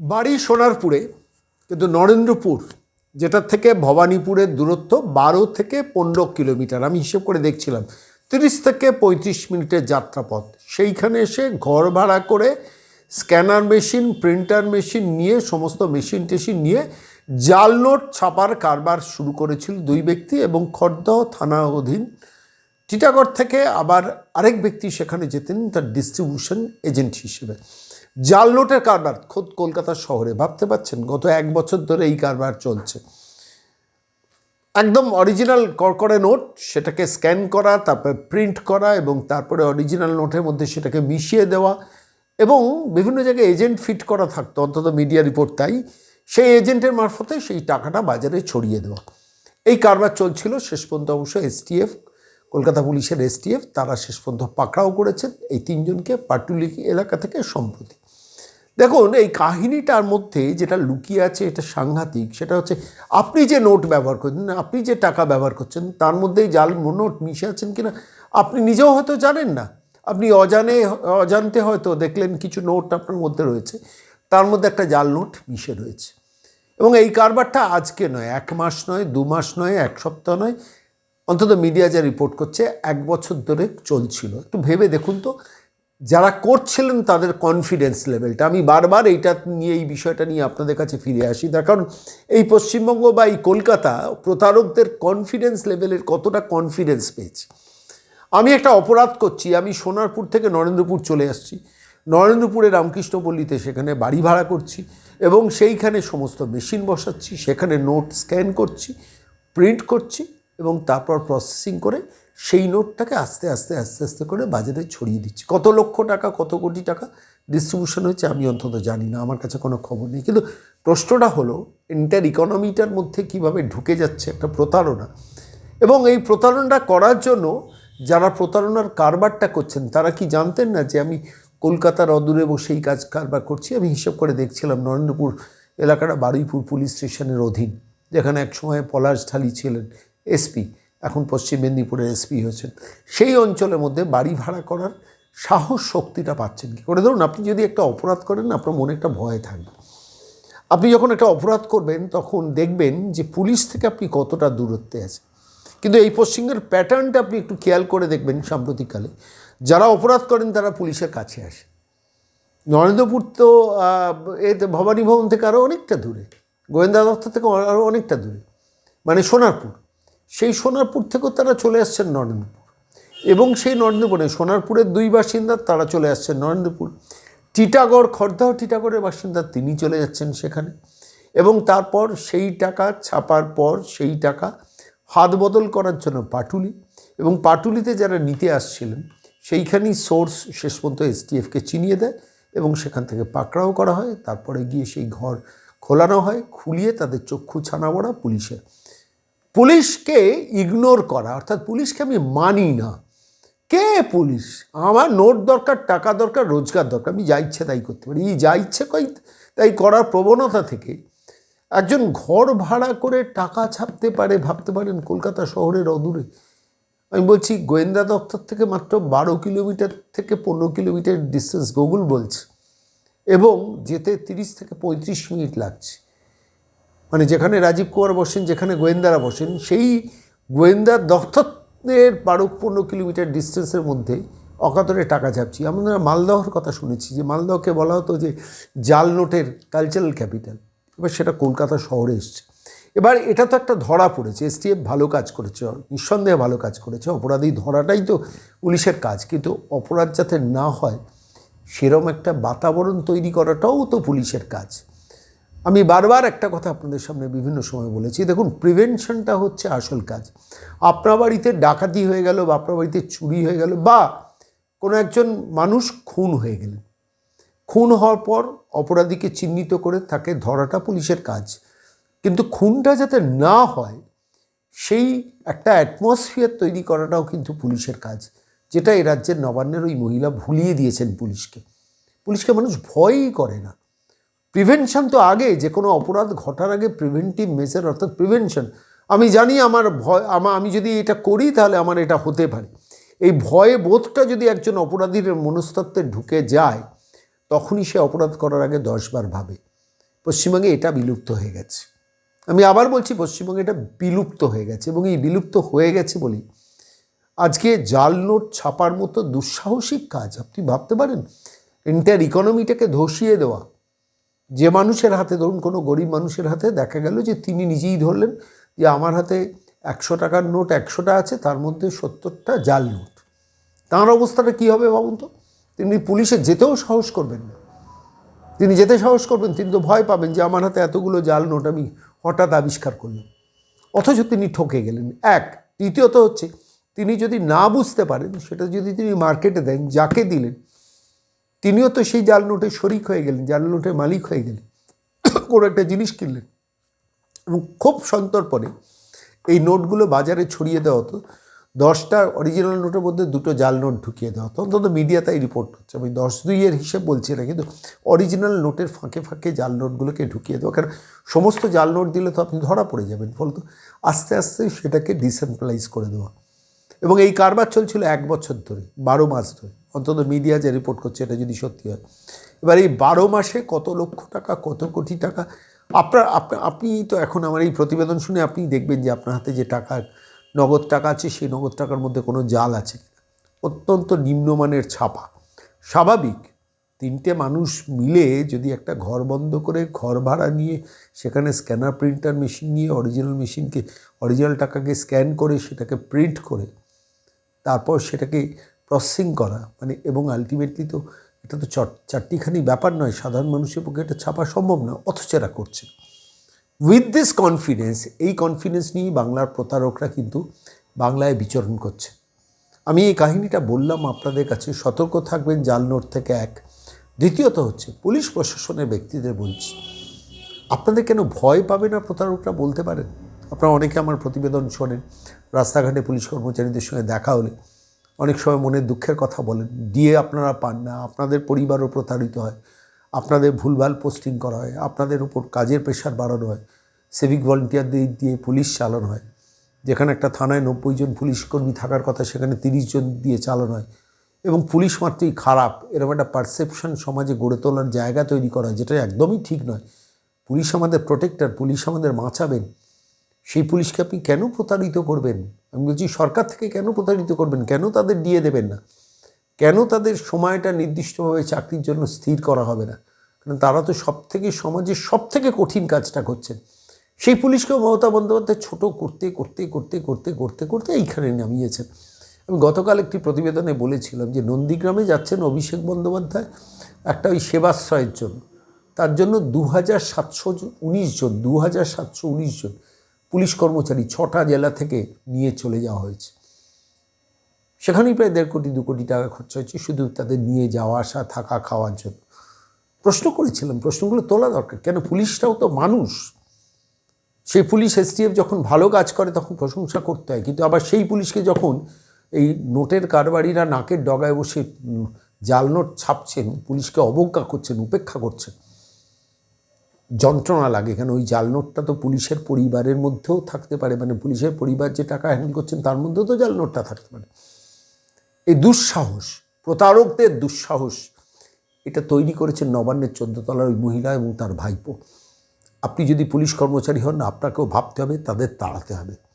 বাড়ি সোনারপুরে, কিন্তু নরেন্দ্রপুর, যেটার থেকে ভবানীপুরের দূরত্ব বারো থেকে পনেরো কিলোমিটার, আমি হিসেব করে দেখছিলাম, তিরিশ থেকে পঁয়ত্রিশ মিনিটের যাত্রাপথ। সেইখানে এসে ঘর ভাড়া করে স্ক্যানার মেশিন, প্রিন্টার মেশিন নিয়ে, সমস্ত মেশিন টেশিন নিয়ে জাল নোট ছাপার কারবার শুরু করেছিল দুই ব্যক্তি এবং খড়দহ থানা অধীন টিটাগড় থেকে আবার আরেক ব্যক্তি সেখানে যেতেন, তার ডিস্ট্রিবিউশন এজেন্ট হিসেবে। জাল নোটের কারবার খোদ কলকাতা শহরে। ভাবতে পারছেন, গত এক বছর ধরে এই কারবার চলছে। একদম অরিজিনাল করকরে নোট, সেটাকে স্ক্যান করা, তারপরে প্রিন্ট করা এবং তারপরে অরিজিনাল নোটের মধ্যে সেটাকে মিশিয়ে দেওয়া এবং বিভিন্ন জায়গায় এজেন্ট ফিট করা থাকতো, অন্তত মিডিয়া রিপোর্ট তাই। সেই এজেন্টের মারফতে সেই টাকাটা বাজারে ছড়িয়ে দেওয়া। এই কারবার চলছিল, শেষ পর্যন্ত অবশ্য এসটিএফ কলকাতা পুলিশের এসটিএফ তারা শেষ পর্যন্ত পাকড়াও করেছেন। এই তিনজনকে পাটুলি এলাকা থেকে সম্প্রতি দেখুন, এই কাহিনীটার মধ্যে যেটা লুকিয়ে আছে, এটা সাংঘাতিক, সেটা হচ্ছে আপনি যে নোট ব্যবহার করছেন, আপনি যে টাকা ব্যবহার করছেন, তার মধ্যেই জাল নোট মিশে আছেন কিনা, আপনি নিজেও হয়তো জানেন না। আপনি অজানে, অজান্তে হয়তো দেখলেন কিছু নোট আপনার মধ্যে রয়েছে, তার মধ্যে একটা জাল নোট মিশে রয়েছে। এবং এই কারবারটা আজকে নয়, এক মাস নয়, দু মাস নয়, এক সপ্তাহ নয়, অন্তত মিডিয়া যা রিপোর্ট করছে, এক বছর ধরে চলছিল। একটু ভেবে দেখুন তো যারা করছিলেন তাদের কনফিডেন্স লেভেলটা আমি বারবার এইটা নিয়ে, এই বিষয়টা নিয়ে আপনাদের কাছে ফিরে আসি। তার কারণ এই পশ্চিমবঙ্গ বা এই কলকাতা প্রতারকদের কনফিডেন্স লেভেলের কতটা কনফিডেন্স পেয়েছে। আমি একটা অপরাধ করছি। আমি সোনারপুর থেকে নরেন্দ্রপুর চলে আসছি। নরেন্দ্রপুরে রামকৃষ্ণপল্লীতে সেখানে বাড়ি ভাড়া করছি এবং সেইখানে সমস্ত মেশিন বসাচ্ছি, সেখানে নোট স্ক্যান করছি প্রিন্ট করছি এবং তারপর প্রসেসিং করে সেই নোটটাকে আস্তে আস্তে আস্তে আস্তে করে বাজারে ছড়িয়ে দিচ্ছি। কত লক্ষ টাকা, কত কোটি টাকা ডিস্ট্রিবিউশন হচ্ছে আমি অন্তত জানি না, আমার কাছে কোনো খবর নেই। কিন্তু প্রশ্নটা হলো এন্টার ইকোনমিটার মধ্যে কীভাবে ঢুকে যাচ্ছে একটা প্রতারণা? এবং এই প্রতারণাটা করার জন্য যারা প্রতারণার কারবারটা করছেন, তারা কি জানতেন না যে আমি কলকাতার অদূরে বসে এই কাজ কারবার করছি? আমি হিসাব করে দেখছিলাম নরেন্দ্রপুর এলাকাটা বারুইপুর পুলিশ স্টেশনের অধীন, যেখানে একসময় পলাশ ঢালি ছিলেন এসপি। এখন পশ্চিম মেদিনীপুরের এসপি হয়েছেন। সেই অঞ্চলের মধ্যে বাড়ি ভাড়া করার সাহস শক্তিটা পাচ্ছেন কি করে? ধরুন, আপনি যদি একটা অপরাধ করেন, আপনার মনে একটা ভয় থাকবে। আপনি যখন একটা অপরাধ করবেন, তখন দেখবেন যে পুলিশ থেকে আপনি কতটা দূরত্বে আছেন। কিন্তু এই পশ্চিমের প্যাটার্নটা আপনি একটু খেয়াল করে দেখবেন সাম্প্রতিককালে। যারা অপরাধ করেন, তারা পুলিশের কাছে আসে। নরেন্দ্রপুর তো এতে ভবানী ভবন থেকে আরও অনেকটা দূরে। গোয়েন্দা দপ্তর থেকে আরও অনেকটা দূরে। মানে সোনারপুর। সেই সোনারপুর থেকেও তারা চলে আসছেন নরেন্দ্রপুর। এবং সেই নরেন্দ্রপুরে, সোনারপুরের দুই বাসিন্দা তারা চলে আসছেন নরেন্দ্রপুর। টিটাগড়, খড়দহ টিটাগড়ের বাসিন্দা তিনি চলে যাচ্ছেন সেখানে। এবং তারপর সেই টাকা ছাপার পর সেই টাকা হাত বদল করার জন্য পাটুলি। এবং পাটুলিতে যারা নিতে আসছিলেন, সেইখানেই সোর্স শেষ পর্যন্ত এসটিএফকে চিনিয়ে দেয় এবং সেখান থেকে পাকড়াও করা হয়। তারপরে গিয়ে সেই ঘর খোলানো হয়, খুলিয়ে তাদের চক্ষু ছানা বড়া পুলিশের পুলিশকে ইগনোর করা, অর্থাৎ পুলিশকে আমি মানি না। কে পুলিশ? আমার নোট দরকার, টাকা দরকার, রোজগার দরকার, আমি যা ইচ্ছে তাই করতে পারি। এই যা ইচ্ছে কই, তাই করার প্রবণতা থেকে একজন ঘর ভাড়া করে টাকা ছাপতে পারে, ভাবতে পারেন কলকাতা শহরের অদূরে। আমি বলছি, গোয়েন্দা দপ্তর থেকে মাত্র বারো কিলোমিটার থেকে পনেরো কিলোমিটার ডিস্টেন্স গুগল বলছে এবং যেতে তিরিশ থেকে পঁয়ত্রিশ মিনিট লাগছে। মানে যেখানে রাজীব কুমার বসেন, যেখানে গোয়েন্দারা বসেন, সেই গোয়েন্দা দপ্তরের বারো পনেরো কিলোমিটার ডিস্টেন্সের মধ্যে অকাতরে টাকা চাপছি আমরা মালদহর কথা শুনেছি যে মালদহকে বলা হতো যে জাল নোটের কালচারাল ক্যাপিটাল। এবার সেটা কলকাতা শহরে এসছে। এবার এটা তো একটা ধরা পড়েছে। এসটিএফ ভালো কাজ করেছে, নিঃসন্দেহে ভালো কাজ করেছে। অপরাধী ধরাটাই তো পুলিশের কাজ। কিন্তু অপরাধ যাতে না হয়, সেরম একটা বাতাবরণ তৈরি করাটাও তো পুলিশের কাজ। আমি বারবার একটা কথা আপনাদের সামনে বিভিন্ন সময় বলেছি। দেখুন প্রিভেনশনটা হচ্ছে আসল কাজ। আপনার বাড়িতে ডাকাতি হয়ে গেল বা আপনার বাড়িতে চুরি হয়ে গেল বা কোনো একজন মানুষ খুন হয়ে গেলেন খুন হওয়ার পর অপরাধীকে চিহ্নিত করে তাকে ধরাটা পুলিশের কাজ। কিন্তু খুনটা যাতে না হয়, সেই একটা অ্যাটমসফিয়ার তৈরি করাটাও কিন্তু পুলিশের কাজ। যেটা এই রাজ্যের নবান্নের ওই মহিলা ভুলিয়ে দিয়েছেন পুলিশকে। পুলিশকে মানুষ ভয়ই করে না। প্রিভেনশন তো আগে, যে কোনো অপরাধ ঘটার আগে প্রিভেন্টিভ মেজার অর্থাৎ প্রিভেনশন আমি জানি আমার ভয়, আমা আমি যদি এটা করি তাহলে আমার এটা হতে পারে। এই ভয়ে বোধটা যদি একজন অপরাধীর মনস্তত্ত্বে ঢুকে যায়, তখনই সে অপরাধ করার আগে দশবার ভাবে। পশ্চিমবঙ্গে এটা বিলুপ্ত হয়ে গেছে। আমি আবার বলছি, পশ্চিমবঙ্গে এটা বিলুপ্ত হয়ে গেছে এবং এই বিলুপ্ত হয়ে গেছে বলেই আজকে জাল নোট ছাপার মতো দুঃসাহসিক কাজ, আপনি ভাবতে পারেন এন্টায়ার ইকোনমিটাকে ধসিয়ে দেওয়া। যে মানুষের হাতে, ধরুন কোনো গরিব মানুষের হাতে দেখা গেল যে তিনি নিজেই ধরলেন যে আমার হাতে একশো টাকার নোট একশোটা আছে, তার মধ্যে সত্তরটা জাল নোট। তাঁর অবস্থাটা কী হবে ভাবুন তো? তিনি পুলিশে যেতেও সাহস করবেন না। তিনি যেতে সাহস করবেন, তিনি তো ভয় পাবেন যে আমার হাতে এতগুলো জাল নোট আমি হঠাৎ আবিষ্কার করলাম। অথচ তিনি ঠকে গেলেন। এক, দ্বিতীয়ত হচ্ছে, তিনি যদি না বুঝতে পারেন, সেটা যদি তিনি মার্কেটে দেন, যাকে দিলেন তিনিও তো সেই জাল নোটে শরিক হয়ে গেলেন, জাল নোটের মালিক হয়ে গেলেন। কোনো একটা জিনিস কিনলেন। এবং খুব সন্তর্পণে এই নোটগুলো বাজারে ছড়িয়ে দেওয়া হতো। দশটা অরিজিনাল নোটের মধ্যে দুটো জাল নোট ঢুকিয়ে দেওয়া হতো। অন্তত মিডিয়া তাই রিপোর্ট হচ্ছে আমি দশ দুইয়ের হিসেব বলছি না, কিন্তু অরিজিনাল নোটের ফাঁকে ফাঁকে জাল নোটগুলোকে ঢুকিয়ে দেওয়া। কারণ সমস্ত জাল নোট দিলে তো আপনি ধরা পড়ে যাবেন ফলত আস্তে আস্তে সেটাকে ডিসেন্ট্রালাইজ করে দেওয়া। এবং এই কারবার চলছিল এক বছর ধরে, বারো মাস ধরে। অন্তত মিডিয়া যে রিপোর্ট করছে এটা যদি সত্যি হয়। এবার এই বারো মাসে কত লক্ষ টাকা, কত কোটি টাকা? আপনার, আপনা- তো এখন আমার এই প্রতিবেদন শুনে আপনি দেখবেন যে আপনার হাতে যে টাকা নগদ টাকা আছে, সেই নগদ টাকার মধ্যে কোনো জাল আছে অত্যন্ত নিম্নমানের ছাপা। স্বাভাবিক, তিনটে মানুষ মিলে যদি একটা ঘর বন্ধ করে ঘর ভাড়া নিয়ে সেখানে স্ক্যানার প্রিন্টার মেশিন নিয়ে অরিজিনাল মেশিনকে অরিজিনাল টাকাকে স্ক্যান করে সেটাকে প্রিন্ট করে, তারপর সেটাকে প্রসেসিং করা। মানে এবং আলটিমেটলি তো এটা তো চট, চারটিখানি ব্যাপার নয়, সাধারণ মানুষের পক্ষে এটা ছাপা সম্ভব নয়, অথচ এরা করছে। উইথ দিস কনফিডেন্স এই কনফিডেন্স নিয়েই বাংলার প্রতারকরা কিন্তু বাংলায় বিচরণ করছে। আমি এই কাহিনীটা বললাম, আপনাদের কাছে সতর্ক থাকবেন, জাল নোট থেকে এক। দ্বিতীয়ত হচ্ছে, পুলিশ প্রশাসনের ব্যক্তিদের বলছি, আপনাদের কেন ভয় পাবে না প্রতারকরা বলতে পারেন? আপনারা অনেকে আমার প্রতিবেদন শোনেন, রাস্তাঘাটে পুলিশ কর্মচারীদের সঙ্গে দেখা হলে। অনেক সময় মনের দুঃখের কথা বলেন, দিয়ে আপনারা পান না, আপনাদের পরিবারও প্রতারিত হয়, আপনাদের ভুলভাল পোস্টিং করা হয়, আপনাদের উপর কাজের প্রেশার বাড়ানো হয় সিভিক ভলেন্টিয়ারদের দিয়ে পুলিশ চালানো হয়, যেখানে একটা থানায় নব্বই জন পুলিশ কর্মী থাকার কথা সেখানে তিরিশ জন দিয়ে চালানো হয়, এবং পুলিশ মাত্রই খারাপ, এরকম একটা পারসেপশন সমাজে গড়ে তোলার জায়গা তৈরি করা যেটা একদমই ঠিক নয়। পুলিশ আমাদের প্রোটেক্টর পুলিশ আমাদের বাঁচাবেন, সেই পুলিশকে আপনি কেন প্রতারিত করবেন? আমি বলছি, সরকার থেকে কেন প্রতারিত করবেন? কেন তাদের দিয়ে দেবেন না? কেন তাদের সময়টা নির্দিষ্টভাবে চাকরির জন্য স্থির করা হবে না? কারণ তারা তো সব থেকে সমাজের সব থেকে কঠিন কাজটা করছেন। সেই পুলিশকেও মমতা বন্দ্যোপাধ্যায় ছোট করতে করতে করতে করতে করতে করতে এইখানে নামিয়েছেন। আমি গতকাল একটি প্রতিবেদনে বলেছিলাম যে নন্দীগ্রামে যাচ্ছেন অভিষেক বন্দ্যোপাধ্যায় একটা ওই সেবাশ্রয়ের জন্য। তার জন্য দু হাজার সাতশো উনিশ জন দু হাজার সাতশো উনিশ জন পুলিশ কর্মচারী ছটা জেলা থেকে নিয়ে চলে যাওয়া হয়েছে। সেখানেই প্রায় দেড় কোটি, দু কোটি টাকা খরচা হয়েছে, শুধু তাদের নিয়ে যাওয়া, আসা, থাকা, খাওয়ার জন্য। প্রশ্ন করেছিলাম, প্রশ্নগুলো তোলা দরকার। কেন পুলিশটাও তো মানুষ? সেই পুলিশ এসটিএফ যখন ভালো কাজ করে, তখন প্রশংসা করতে হয়। কিন্তু আবার সেই পুলিশকে যখন এই নোটের কারবারিরা নাকের ডগায় বসে জাল নোট ছাপছেন, পুলিশকে অবজ্ঞা করছেন, উপেক্ষা করছেন যন্ত্রণা লাগে। কেন ওই জাল নোটটা তো পুলিশের পরিবারের মধ্যেও থাকতে পারে। মানে পুলিশের পরিবার যে টাকা হ্যান্ডেল করছেন, তার মধ্যেও তো জাল নোটটা থাকতে পারে। এই দুঃসাহস, প্রতারকদের দুঃসাহস। এটা তৈরি করেছেন নবান্নের চোদ্দতলার ওই মহিলা এবং তার ভাইপো। আপনি যদি পুলিশ কর্মচারী হন, আপনাকেও ভাবতে হবে, তাদের তাড়াতে হবে।